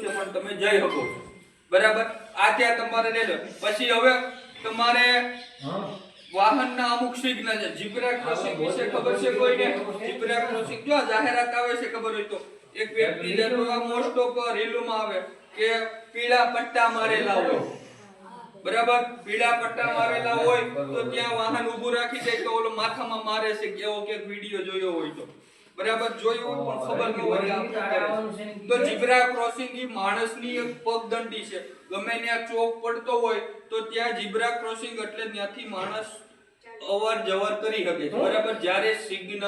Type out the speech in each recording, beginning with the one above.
છે પણ તમે જઈ શકો છો. બરાબર? આ ત્યાં તમારે લઈ લો પછી હવે તમારે વાહનના અમુક સિગ્નલ છે. ઝીબ્રા ક્રોસિંગ વિશે ખબર છે કોઈને? ઝીબ્રા ક્રોસિંગ જો જાહેરાત આવે છે ખબર હોય તો? એક વ્યક્તિ જેનો મોસ્ટ ઓફ રીલોમાં આવે કે પીળા પટ્ટા મારેલા હોય. બરાબર? પીળા પટ્ટા મારેલા હોય તો ત્યાં વાહન ઊભું રાખી દે તો ઓલો માથામાં મારે છે કેવો કે વીડિયો જોયો હોય તો. બરાબર જોયું પણ ખબર ન હોય. તો ઝીબ્રા ક્રોસિંગ ઈ માણસની એક પગદંડી છે. ગમે ત્યાં ચોક પડતો હોય તો ત્યાં ઝીબ્રા ક્રોસિંગ એટલે ત્યાંથી માણસ અવર જવર કરી શકે છે. બરાબર? જ્યારે સિગ્નલ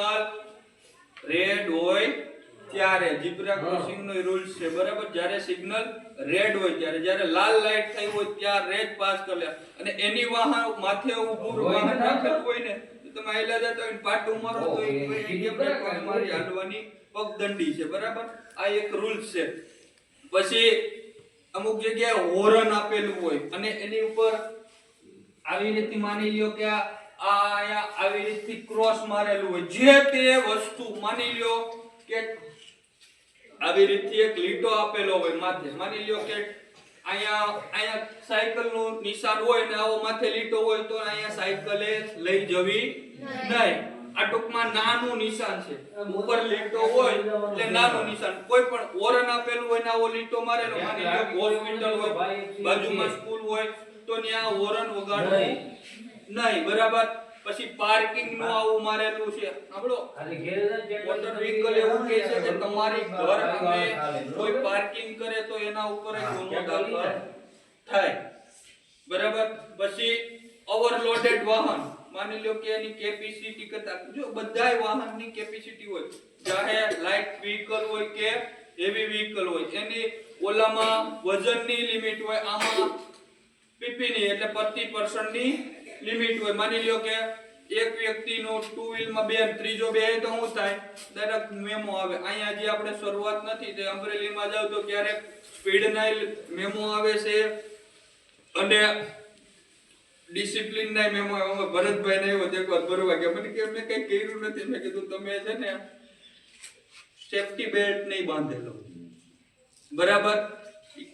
રેડ હોય ત્યારે ઝીબ્રા ક્રોસિંગ નો રૂલ્સ છે. બરાબર? જ્યારે સિગ્નલ રેડ હોય ત્યારે જ્યારે લાલ લાઈટ થઈ હોય ત્યારે રેડ પાસ કરી અને એની વાહન માથે ઊભું વાહન રાખેલું હોય ને તમે આયલા જતા હોય પાટું મારો તો? મારી હાલવાની પગદંડી છે બરાબર? આ એક રૂલ છે. પછી અમુક જગ્યાએ હોરન આપેલું હોય અને એની ઉપર આવી રીતે માની લ્યો કે આ આ આવી રીતથી ક્રોસ મારેલું હોય. જે તે વસ્તુ માની લ્યો કે આવી રીતથી એક લીટો આપેલો હોય માથે. માની લ્યો કે અહીંયા અહીંયા સાયકલનું નિશાન હોય ને આવો માથે લીટો હોય તો અહીંયા સાયકલે લઈ જવી નહીં. આ ટૂંકમાં નાનું નિશાન છે. ઉપર લીટો હોય એટલે નાનું નિશાન. કોઈ પણ ઓરન આપેલું હોય ને આવો લીટો મારેલો માની લો હોસ્પિટલ હોય બાજુમાં સ્કૂલ હોય તો ત્યાં ઓરન વગાડવું. નહીં. બરાબર. પછી પાર્કિંગનું આવું મારેલું છે. સાંભળો? મોટર વ્હીકલ એવું કહે છે કે તમારી ઘર અમે કોઈ પાર્કિંગ કરે તો એના ઉપર ગુનો દાખલ થાય. બરાબર? પછી ઓવરલોડેડ વાહન. માની લો કે એની કેપેસિટી કરતા જો બધાય વાહનની કેપેસિટી હોય ચાહે લાઇટ વ્હીકલ હોય કે હેવી વ્હીકલ હોય, એની ઓલામાં વજનની લિમિટ હોય, આમાં પીપીની એટલે પ્રતિ પર્સનની લિમિટ હોય. માની લ્યો કે એક વ્યક્તિનો ટુ વ્હીલમાં બે ત્રીજો બે તો શું થાય? દરેક મેમો આવે. અહીંયા જે આપણે શરૂઆત નથી તે અમરેલીમાં જાવ તો ક્યારેક સ્પીડના મેમો આવે છે. અને ડિસિપ્લિન ના મેમો એમાં ભરતભાઈ ને આવ્યો એક એકવાર ભરવા ગયા. મને કે મેં કઈ કર્યું નથી. મેં કીધું, તમે છે ને સેફટી બેલ્ટ નહીં બાંધેલો. બરાબર?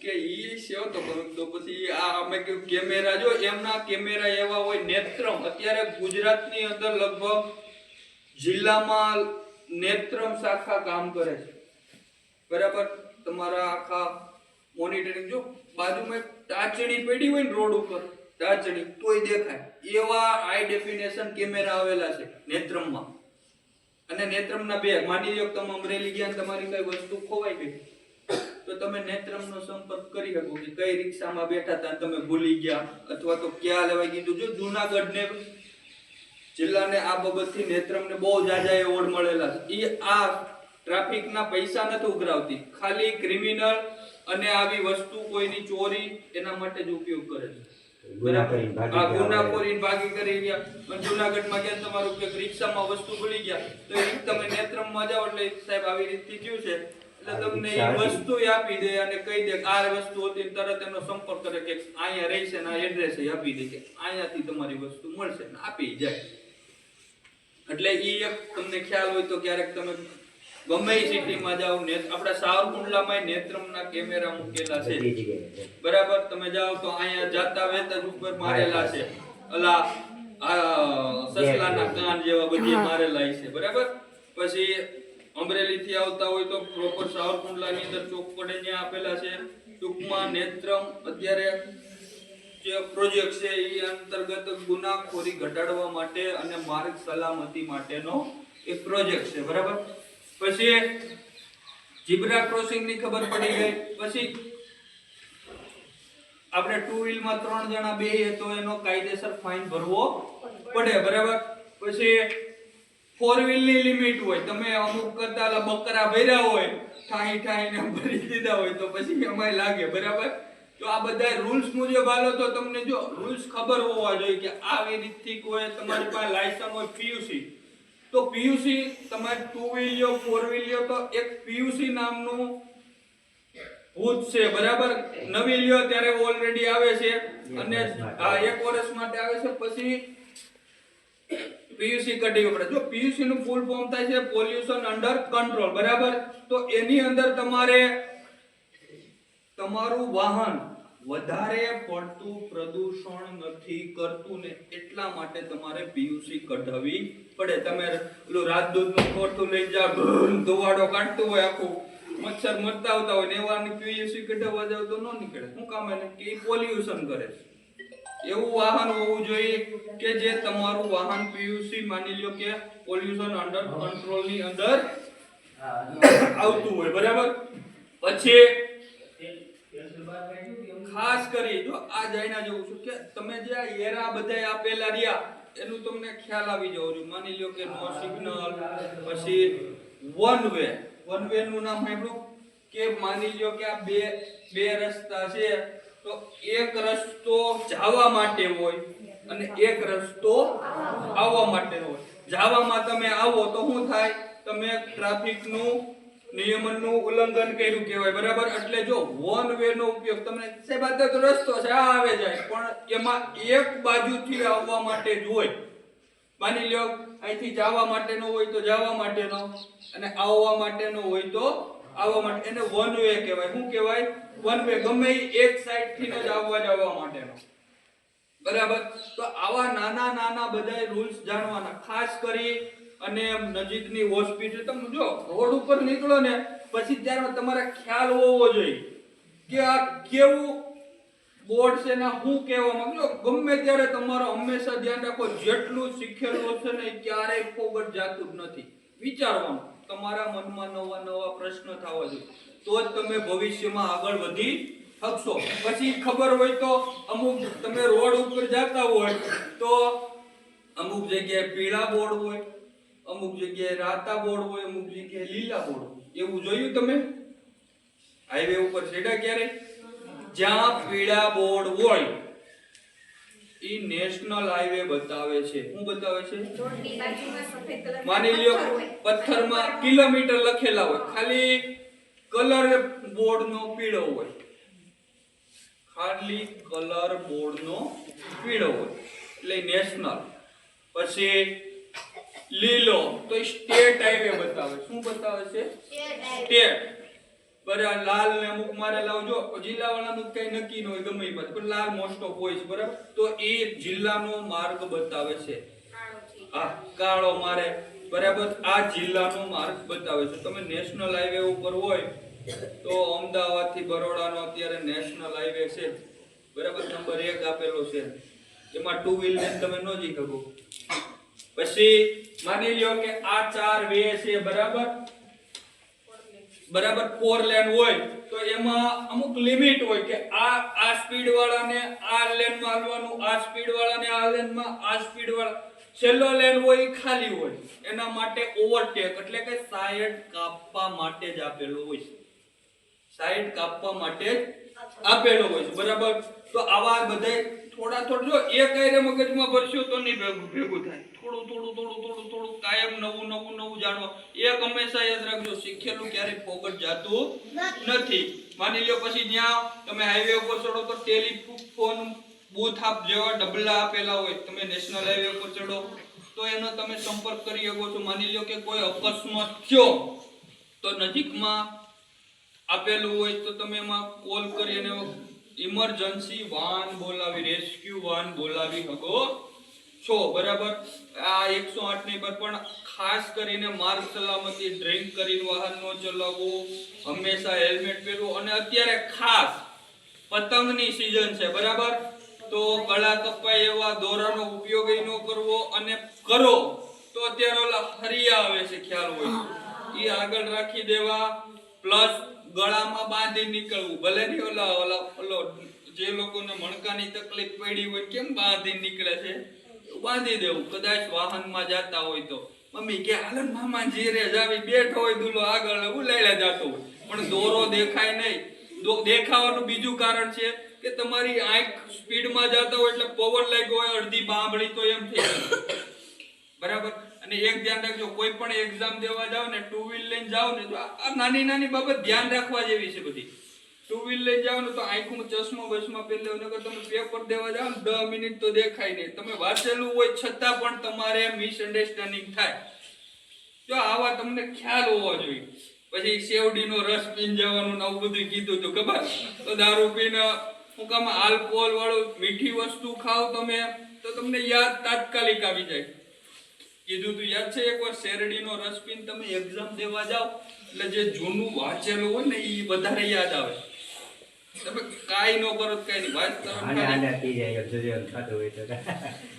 કે, ઈ સેવ તો તો પછી આ અમે કે કેમેરા જો એમના કેમેરા એવા હોય નેત્રમ. અત્યારે ગુજરાતની અંદર લગભગ જિલ્લામાં નેત્રમ શાખા કામ કરે છે. બરાબર? તમારા આખા મોનિટરિંગ જો બાજુમાં ટાચણી પડી હોય ને રોડ ઉપર ટાચણી તોય દેખાય. એવા આઈ ડેફિનેશન કેમેરા આવેલા છે નેત્રમમાં. અને નેત્રમના બે, માની લો તમે અમરેલી ગયા તમારી કઈ વસ્તુ ખોવાઈ ગઈ. તો તમે નેત્રમનો સંપર્ક કરી શકો કે કઈ રિક્ષામાં બેઠા હતા તમે ભૂલી ગયા. અથવા તો ક્યાં લેવાય કીધું જો જુનાગઢ ને જિલ્લાને આ બાબતથી નેત્રમને બહુ જાજા એવોર્ડ મળેલા છે. એ આ ટ્રાફિકના પૈસા નથી ઉઘરાવતી. ખાલી ક્રિમિનલ અને આવી વસ્તુ કોઈની ચોરી એના માટે જ ઉપયોગ કરે છે. ગુના ભાગી આ ગયા ગુના હોય. કરીને ભાગી કરી ગયા. પણ જુનાગઢમાં ગયા તમારું કે રિક્ષામાં વસ્તુ ભૂલી ગયા. તો એ તમે નેત્રમમાં જાઓ એટલે સાહેબ આવી રીતથી થયું છે. એટલે તમને એ વસ્તુ આપી દે અને કહી દે કે આ વસ્તુ હતી તરત એનો સંપર્ક કરે કે અહીંયા રહી છે ને આ એડ્રેસ આપી દે કે અહીંયાથી તમારી વસ્તુ મળશે ને આપી જાય. એટલે ઈ એક તમને ખ્યાલ હોય તો ક્યારેક તમે ગમે એ સિટીમાં જાઓ ને આપણા સાવરકુંડલામાં નેત્રમના કેમેરા મૂકેલા છે. બરાબર? તમે જાઓ તો અહીંયા જાતા વેત ઉપર મારેલા છે. અલા આ સસલાના કાન જેવા બધી મારેલા છે. બરાબર? પછી અમરેલી થી આવતા હોય તો પ્રોપર સાવરકુંડલાની અંદર ચોક પડે ત્યાં આપેલા છે. ટૂંકમાં નેત્રમ અત્યારે જે પ્રોજેક્ટ છે એ અંતર્ગત ગુનાખોરી ઘટાડવા માટે અને માર્ગ સલામતી માટેનો એક પ્રોજેક્ટ છે. બરાબર? પછી જીબ્રા ક્રોસિંગની ખબર પડી ગઈ. પછી આપણે ટુ વ્હીલમાં ત્રણ જણા બે તો એનો કાયદેસર ફાઇન ભરવો પડે, બરાબર? પછી ફોર વ્હીલની લિમિટ હોય, તમે અમુક કરતા બકરા ભર્યા હોય, ઠાઈ ઠાઈને ભરી દીધા હોય, તો પછી એમાંય લાગે, બરાબર? તો આ બધા રૂલ્સ મુજબ હાલો તો તમને જો રૂલ્સ ખબર હોવા જોઈએ કે આવી રીતથી કોઈ તમારી પાસે લાયસન્સ હોય પીયુસી તો પીયુસી તમે ટુ વ્હીલ ફોર વ્હીલ તો એક પીયુસી નામનું ભૂત છે, બરાબર? નવી લ્યો, ત્યારે ઓલરેડી આવે છે. અને આ એક વર્ષ માટે આવે છે, પછી પીયુસી કઢી પડે. જો પીયુસી નું ફૂલ ફોર્મ થાય છે પોલ્યુશન અંડર કંટ્રોલ બરાબર? તો એની અંદર તમારે તમારું વાહન વધારે પડતું પ્રદૂષણ નથી કરતું ને એટલા માટે તમારે પીયુસી કઢાવવી પડે. તમે પેલું રાજદૂતનું ખોટું લઈ જાઓ ધોવાડો કાઢતું હોય આખું. મચ્છર મરતા આવતા હોય ને એવાની પીયુસી કઢાવવા જાવ તો ન નીકળે. શું કામ એને? કે પોલ્યુશન કરે એવું વાહન હોવું જોઈએ કે જે તમારું વાહન પીયુસી માની લ્યો કે પોલ્યુશન અંડર કંટ્રોલની અંદર આવતું હોય. બરાબર? પછી ખાસ કરી જો આ જાણ્યા જેવું છું કે તમે જે આ એરા બધા આપેલા રહ્યા એનું તમને ખ્યાલ આવી જવો જોઈએ. માની લ્યો કે નો સિગ્નલ પછી વન વે વન વે નું નામ સાંભળ્યું કે માની લ્યો કે આ બે બે રસ્તા છે, તો એક રસ્તો જવા માટે હોય અને એક રસ્તો આવવા માટે હોય. જવામાં તમે આવો તો શું થાય? તમે ટ્રાફિકનું નિયમનનું ઉલ્લંઘન કર્યું કહેવાય, બરાબર? એટલે જો વન વે નો ઉપયોગ તમને સાહેબ, આ તો રસ્તો છે, આ આવે જાય પણ એમાં એક બાજુથી આવવા માટે જ હોય. માની લ્યો, અહીંથી જવા માટેનો હોય તો જવા માટેનો, અને આવવા માટેનો હોય તો આવવા માટે. એને વન વે કહેવાય. શું કહેવાય? વન વે ગમે એક સાઈડથી જ આવવા જવા માટેનો. બરાબર? તો આવા નાના નાના બધા રૂલ્સ જાણવાના. ખાસ કરી અને નજીકની હોસ્પિટલ તમે જો રોડ ઉપર નીકળો ને, પછી ત્યારે તમારે ખ્યાલ હોવો જોઈએ કે આ કેવું બોર્ડ છે ને હું કહેવા માંગુ ગમે ત્યારે તમારો હંમેશા ધ્યાન રાખો, જેટલું શીખેલું હશે ને ક્યારેય ફોગટ જાતું જ નથી. વિચારવાનું, તમારા મનમાં નવા નવા પ્રશ્ન થવા જોઈએ. તો જ તમે ભવિષ્યમાં આગળ વધી શકશો. પછી ખબર હોય તો અમુક, તમે રોડ ઉપર જતા હોય તો અમુક જગ્યાએ પીળા બોર્ડ હોય અમુક જગ્યાએ રાતા બોર્ડ હોય અમુક જગ્યાએ લીલા બોર્ડ હોય. એવું જોયું તમે? હાઈવે ઉપર છેડા ક્યારે જ્યાં પીળા બોર્ડ હોય. એ નેશનલ હાઈવે બતાવે છે. શું બતાવે છે? માની લ્યો પથ્થરમાં કિલોમીટર લખેલા હોય. ખાલી કલર બોર્ડનો પીળો હોય. ખાલી કલર બોર્ડનો પીળો હોય. એટલે નેશનલ. પછી લીલો. તો સ્ટેટ હાઈવે બતાવે. શું બતાવે છે? સ્ટેટ બરાબર લાલ ને અમુક મારેલા હોય જો જિલ્લાવાળાનું કઈ નક્કી ન હોય ગમે પણ લાલ મોસ્ટ ઓફ હોય છે બરાબર? તો એ જિલ્લાનો માર્ગ બતાવે છે. હા કાળો મારે. બરાબર આ જિલ્લાનો માર્ગ બતાવે છે. તમે નેશનલ હાઈવે ઉપર હોય તો અમદાવાદથી બરોડાનો અત્યારે નેશનલ હાઈવે છે. બરાબર નંબર એક આપેલો છે. એમાં ટુ વ્હીલ ને તમે ન જી શકો. પછી માની લ્યો કે આ ચાર વે છે, બરાબર? બરાબર ફોર લેન હોય, તો એમાં અમુક લિમિટ હોય કે આ આ સ્પીડ વાળાને આ લેનમાં આવવાનું આ સ્પીડ વાળાને આ લેનમાં આ સ્પીડ વાળા છેલ્લો લેન હોય ખાલી હોય. એના માટે ઓવરટેક એટલે કે સાઈડ કાપવા માટે જ આપેલો હોય છે. સાઈડ કાપવા માટે આપેલો હોય છે, બરાબર? તો આવા બધાય થોડા થોડું જો એક આયરે મગજમાં ભરશો તો નહીં ભેગું ભેગું થાય. થોડું થોડું થોડું થોડું થોડું કાયમ નવું નવું નવું જાણવા. એક હંમેશા યાદ રાખજો શીખેલું ક્યારેય ફોકટ જાતું નથી. માની લ્યો પછી જ્યાં તમે હાઈવે ઉપર ચડો તો ટેલિફોન બૂથ આપ જેવા ડબલા આપેલા હોય તમે નેશનલ હાઈવે ઉપર ચડો તો એનો તમે સંપર્ક કરી શકો છો. માની લ્યો કે કોઈ અકસ્માત થયો તો નજીકમાં આપેલું હોય તો તમે એમાં કોલ કરી અને ઇમરજન્સી વાહન બોલાવી રેસ્ક્યુ વાહન બોલાવી શકો છો, બરાબર? આ 108 ની પર પણ ખાસ કરીને માર્ગ સલામતી ડ્રિંક કરીને વાહન ન ચલાવવું, હંમેશા હેલ્મેટ પહેરવું અને અત્યારે ખાસ પતંગની સિઝન છે, બરાબર? તો ગળા કપાય એવા દોરાનો ઉપયોગ ન કરવો અને કરો, તો અત્યારે ઓલા હરિયા આવે છે, ખ્યાલ હોય. એ આગળ રાખી દેવા પ્લસ ગળામાં બાંધી નીકળવું. ભલે ને ઓલા ઓલા ઓલો જે લોકોને મણકાની તકલીફ પડી હોય, કેમ બાંધી નીકળે છે? બાંધી દેવું. કદાચ વાહનમાં જતા હોય તો. મમ્મી, કે હાલન મામા જીરે જાવી બેઠો હોય દુલો આગળ, ઉલાયલા જાતો હોય. પણ દોરો દેખાય નહીં. દેખાવાનું બીજું કારણ છે કે તમારી આંખ સ્પીડમાં જતા હોય એટલે પવન લાગ્યો હોય, અડધી બાંભળી તો એમ થઈ બરાબર? અને એક ધ્યાન રાખજો, કોઈ પણ એક્ઝામ દેવા જાવ ને ટુ વ્હીલ લઈને જાવ ને, તો આ નાની નાની બાબત ધ્યાન રાખવા જેવી છે બધી. ટુ વ્હીલ લઈને જાવ ને, તો આંખમાં ચશ્મા બસમા પહેરી લેવું નકર તમે પેપર દેવા જાવ ને, દસ મિનિટ તો દેખાય નહીં. તમે વાંચેલું હોય છતાં પણ તમારે મિસઅન્ડરસ્ટેન્ડિંગ થાય. જો આવા તમને ખ્યાલ હોવો જોઈએ. પછી શેવડીનો રસ પીને જવાનું આવું બધું કીધું હતું ખબર? તો દારૂ પીને હું કામ આલ્કોહોલ વાળું મીઠી વસ્તુ ખાવ તમે, તો તમને યાદ તાત્કાલિક આવી જાય. કીધું તું યાદ છે એકવાર શેરડીનો રસ પીને તમે એક્ઝામ દેવા જાઓ એટલે જે જૂનું વાંચેલું હોય ને એ વધારે યાદ આવે. તમે કાંઈ ન કરો તો નહીં વાત કરો ને આને ખાલી. આને થઈ જાય એમ જોઈએ એમ થતું હોય તો.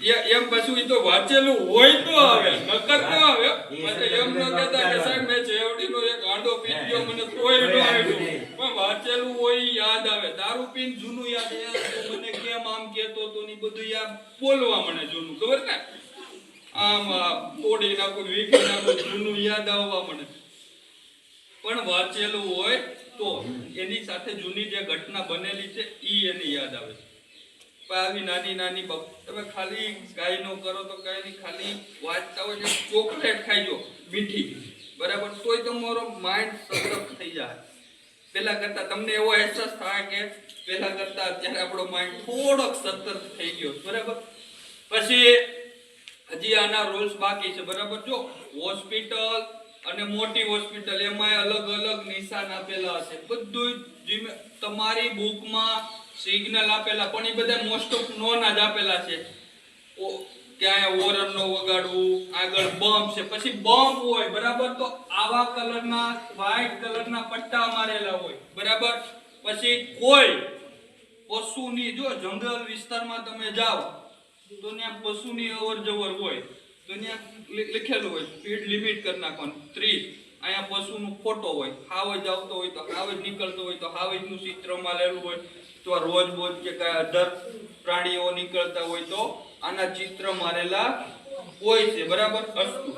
એ- એમ પછી ઈ તો વાંચેલું હોય તો આવે નકર ન આવે. પછી એમ ન કહેતા કે સાહેબ મેં ચેવડીનો એક આંડો પી ગયો મને તોય ન આવ્યું. પણ વાંચેલું હોય યાદ આવે. દારૂ પીને જૂનું યાદ મને કેમ આમ કેતો તો ને બધું યાદ બોલવા મને જૂનું ખબર ને? આમ તોડી નાખું વીકી નાખું જૂનું યાદ આવવા મને પણ વાંચેલું હોય તો એની સાથે જૂની જે ઘટના બનેલી છે એ એને યાદ આવે છે. આવી નાની નાની બાબત તમે ખાલી ગાય ન કરો તો કાંઈ નહીં ખાલી વાંચતા હોય ચોકલેટ ખાઈજો મીઠી. બરાબર? તોય તમારો માઇન્ડ સતર્ક થઈ જાય. પેલા કરતા તમને એવો અહેસાસ થાય કે પેલા કરતા અત્યારે આપણો માઇન્ડ થોડોક સતર્ક થઈ ગયો બરાબર? પછી હજી આના રૂલ્સ બાકી છે, બરાબર? જો હોસ્પિટલ અને મોટી હોસ્પિટલ, એમાં અલગ અલગ નિશાન આપેલા હશે. બધું તમારી બુકમાં સિગ્નલ આપેલા, પણ એ બધા મોસ્ટ ઓફ નોન જ આપેલા છે. ક્યાંય ઓરન નો વગાડવું, આગળ બમ્પ છે. પછી બમ્પ હોય, બરાબર? તો આવા કલરના વ્હાઈટ કલરના પટ્ટા મારેલા હોય, બરાબર? પછી કોઈ પશુની, જો જંગલ વિસ્તારમાં તમે જાઓ તો ત્યાં પશુની અવર જવર હોય, તો ત્યાં લખેલું હોય સ્પીડ લિમિટ કરી નાખવાનું. ત્રીસ, અહીંયા પશુનો ફોટો હોય હાવજ આવતો હોય તો હાવજ નીકળતો હોય તો હાવજનું ચિત્રમાં લેલું હોય. તો આ રોજ બોજ કે કાંઈ અધર પ્રાણીઓ નીકળતા હોય તો આના ચિત્ર મારેલા હોય છે, બરાબર? અસ્તુ.